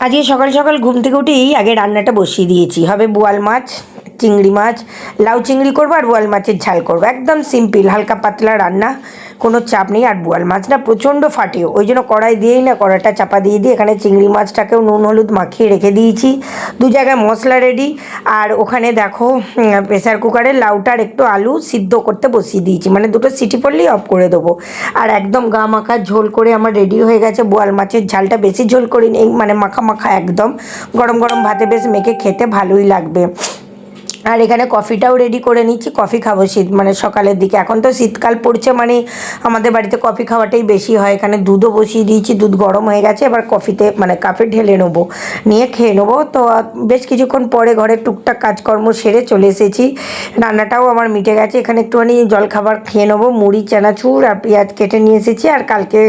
আজকে সকাল সকাল ঘুম থেকে উঠেই আগে রান্নাটা বসিয়ে দিয়েছি। হবে বোয়াল মাছ চিংড়ি মাছ, লাউ চিংড়ি করব আর বোয়াল মাছের ঝাল করব। একদম সিম্পল হালকা পাতলা রান্না, কোনো চাপ নেই। আর বোয়াল মাছ না প্রচণ্ড ফাটে। ওই জন্য কড়াই দিয়েই না, কড়াইটা চাপা দিয়ে দিয়ে এখানে চিংড়ি মাছটাকেও নুন, হলুদ মাখিয়ে রেখে দিয়েছি। দু জায়গায় মশলা রেডি আর ওখানে দেখো প্রেসার কুকারে লাউটার একটু আলু সিদ্ধ করতে বসিয়ে দিয়েছি। মানে দুটো সিটি পড়লেই অফ করে দেবো। আর একদম গা মাখা ঝোল করে আমার রেডি হয়ে গেছে। বোয়াল মাছের ঝালটা বেশি ঝোল করিনি মানে মাখা মাখা একদম। গরম গরম ভাতে বেশ মেখে খেতে ভালোই লাগবে। আর এখানে কফিটাও রেডি করে নিচ্ছি, কফি খাব শীত মানে সকালের দিকে। এখন তো শীতকাল পড়ছে মানে আমাদের বাড়িতে কফি খাওয়াটাই বেশি হয়। এখানে দুধও বসিয়ে দিয়েছি, দুধ গরম হয়ে গেছে, এবার কফিতে মানে কাপে ঢেলে নেব। নিয়ে খেয়ে নেব। তো বেশ কিছুক্ষণ পরে ঘরে টুকটাক কাজকর্ম সেরে চলে এসেছি। রান্নাটাও আমার মিটে গেছে, এখানে একটুখানি জলখাবার খেয়ে নেব, মুড়ি, চানাচুর আর পেঁয়াজ কেটে নিয়ে এসেছি, আর কালকে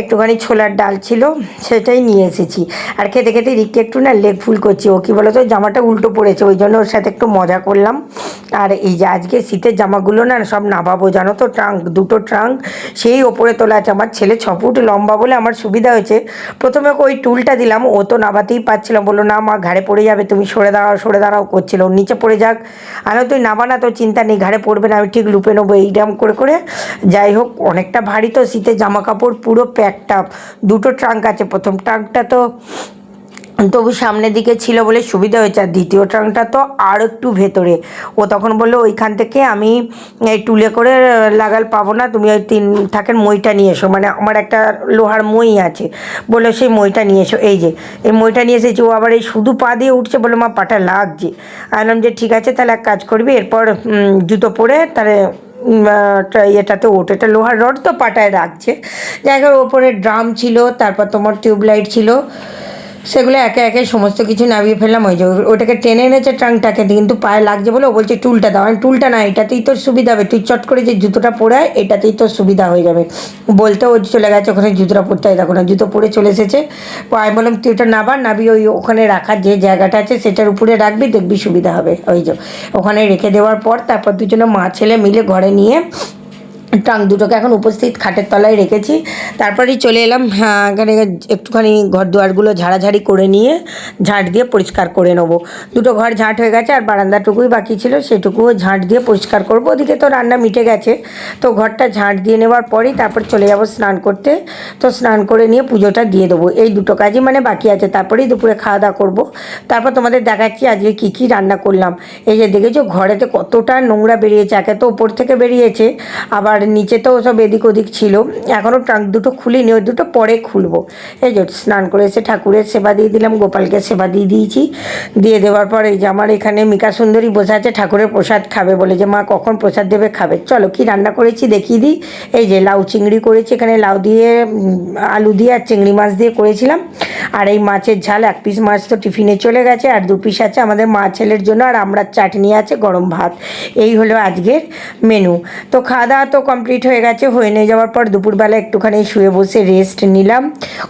একটুখানি ছোলার ডাল ছিল, সেটাই নিয়ে এসেছি। আর খেতে খেতে রিককে একটু না লেগ ফুল করছি, ও কী বলতো, জামাটা উল্টো পড়েছে, ওই জন্য ওর সাথে একটু মজা করলাম। আর এই যে আজকে শীতের জামাগুলো না সব নামাবো জানো তো, ট্রাঙ্ক, দুটো ট্রাঙ্ক, সেই ওপরে তোলা আছে। আমার ছেলে ছ ফুট লম্বা বলে আমার সুবিধা হয়েছে। প্রথমে ওই টুলটা দিলাম, ও তো নাবাতেই পারছিল বলল, না মা, ঘাড়ে পড়ে যাবে, তুমি সরে দাঁড়াও সরে দাঁড়াও, করছিল। নিচে পড়ে যাক। আর, তুই নাবা না তো চিন্তা নেই, ঘাড়ে পড়বে না, আমি ঠিক লুপে নেব এইরকম করে করে। যাই হোক, অনেকটা ভারী তো শীতের জামা কাপড় পুরো প্যাকটা দুটো ট্রাঙ্ক আছে, প্রথম ট্রাঙ্কটা তো তবু সামনের দিকে ছিল বলে সুবিধা হয়েছে। আর দ্বিতীয় ট্রাঙ্কটা তো আর একটু ভেতরে। ও তখন বলল, ওইখান থেকে আমি এই টুলে করে লাগাল পাবো না। তুমি ওই তিন থাকের মইটা নিয়ে এসো। মানে আমার একটা লোহার মই আছে। বলল, সেই মইটা নিয়ে এসো। এই যে, এই মইটা নিয়ে এসেছি। ও আবার এই শুধু পা দিয়ে উঠছে বলে, মা, পাটা লাগছে। আনলাম যে ঠিক আছে, তাহলে এক কাজ করবি। এরপর জুতো পরে তাহলে ইয়েটাতে ওঠে। এটা লোহার রড তো পাটায় রাখছে। যাই হোক, ওপরে ড্রাম ছিল, তারপর তোমার টিউবলাইট ছিল। সেগুলো একে একে সমস্ত কিছু নামিয়ে ফেললাম। ওই যে ওটাকে টেনে এনেছে ট্রাঙ্কটাকে, কিন্তু পায়ে লাগছে বলে ও বলছে, টুলটা দাও। আমি টুলটা না, এটাতেই তোর সুবিধা হবে। তুই চট করে যে জুতোটা পরে এটাতেই তোর সুবিধা হয়ে যাবে। বলতে ও চলে গেছে, ওখানে জুতোটা পরতে হয়। দেখো না, জুতো পরে চলে এসেছে। আমি বললাম, তুই ওটা নাবা নাবি ওই ওখানে রাখার যে জায়গাটা আছে, সেটার উপরে রাখবি, দেখবি সুবিধা হবে। ওই যে, ওখানে রেখে দেওয়ার পর, তারপর দুজনে মা, ছেলে মিলে ঘরে নিয়ে ট্রাঙ্ক দুটোকে এখন উপস্থিত খাটের তলায় রেখেছি। তারপরেই চলে এলাম হ্যাঁ এখানে একটুখানি ঘর দুয়ারগুলো ঝাড়াঝাড়ি করে নিয়ে ঝাঁট দিয়ে পরিষ্কার করে নেব। দুটো ঘর ঝাঁট হয়ে গেছে, আর বারান্দাটুকুই বাকি ছিল, সেটুকুও ঝাঁট দিয়ে পরিষ্কার করব। ওদিকে তো রান্না মিটে গেছে, তো ঘরটা ঝাঁট দিয়ে নেওয়ার পরেই তারপর চলে যাব স্নান করতে। তো স্নান করে নিয়ে পুজোটা দিয়ে দেবো। এই দুটো কাজই মানে বাকি আছে, তারপরেই দুপুরে খাওয়া দাওয়া করব। তারপর তোমাদের দেখাচ্ছি আজকে কী কী রান্না করলাম। এই যে দেখেছ, ঘরেতে কতটা নোংরা বেরিয়েছে, একে তো ওপর থেকে বেরিয়েছে, আবার নিচে তো সব এদিক ওদিক ছিল। এখনও ট্রাঙ্ক দুটো খুলিনি, ওই দুটো পরে খুলবো। এই যে স্নান করে এসে ঠাকুরের সেবা দিয়ে দিলাম, গোপালকে সেবা দিয়ে দিয়েছি। দিয়ে দেওয়ার পর এই যে আমার এখানে মিকা সুন্দরী বসে আছে, ঠাকুরের প্রসাদ খাবে বলে যে, মা, কখন প্রসাদ দেবে খাবে? চলো, কি রান্না করেছি দেখিয়ে দিই। এই যে লাউ চিংড়ি করেছি, এখানে লাউ দিয়ে আলু দিয়ে আর চিংড়ি মাছ দিয়ে করেছিলাম। আর এই মাছের ঝাল, এক পিস মাছ তো টিফিনে চলে গেছে, আর দু পিস আছে আমাদের মা ছেলের জন্য, আর আমরা চাটনি আছে, গরম ভাত। এই হলো আজকের মেনু তো খাওয়া দাওয়া তো কমপ্লিট হয়ে গেছে, হয়ে নিয়ে যাওয়ার পর দুপুরবেলা একটুখানি শুয়ে বসে রেস্ট নিলাম।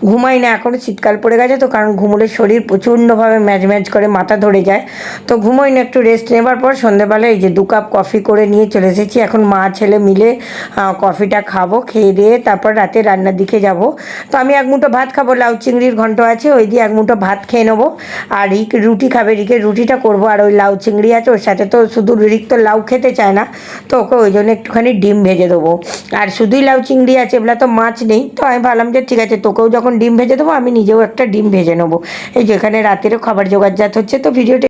ঘুমাই না, এখন শীতকাল পড়ে গেছে তো, কারণ ঘুমোলে শরীর প্রচণ্ডভাবে ম্যাজ ম্যাজ করে মাথা ধরে যায়। তো ঘুমোই না, একটু রেস্ট নেবার পর সন্ধ্যেবেলা এই যে দু কাপ কফি করে নিয়ে চলে এসেছি। এখন মা ছেলে মিলে কফিটা খাব, খেয়ে দিয়ে তারপর রাতে রান্নার দিকে যাব। তো আমি এক মুঠো ভাত খাব, লাউ চিংড়ির ঘন্ট আছে, ওই দিয়ে এক মুঠো ভাত খেয়ে নেব। আর রিক রুটি খাবে, রিকের রুটিটা করব। আর ওই লাউ চিংড়ি আছে, ওর সাথে তো শুধু রিক তো লাউ খেতে চায় না, তো ওকে ওই জন্য একটুখানি ডিম ভেজে দেবো। আর শুধুই লাউ চিংড়ি আছে, এগুলো তো মাছ নেই, তো আমি ভাবলাম যে ঠিক আছে, তোকেও যখন ডিম ভেজে দেবো, আমি নিজেও একটা ডিম ভেজে নেব। এই যেখানে রাতেরও খাবার জোগাড় জাত হচ্ছে, তো ভিডিওটা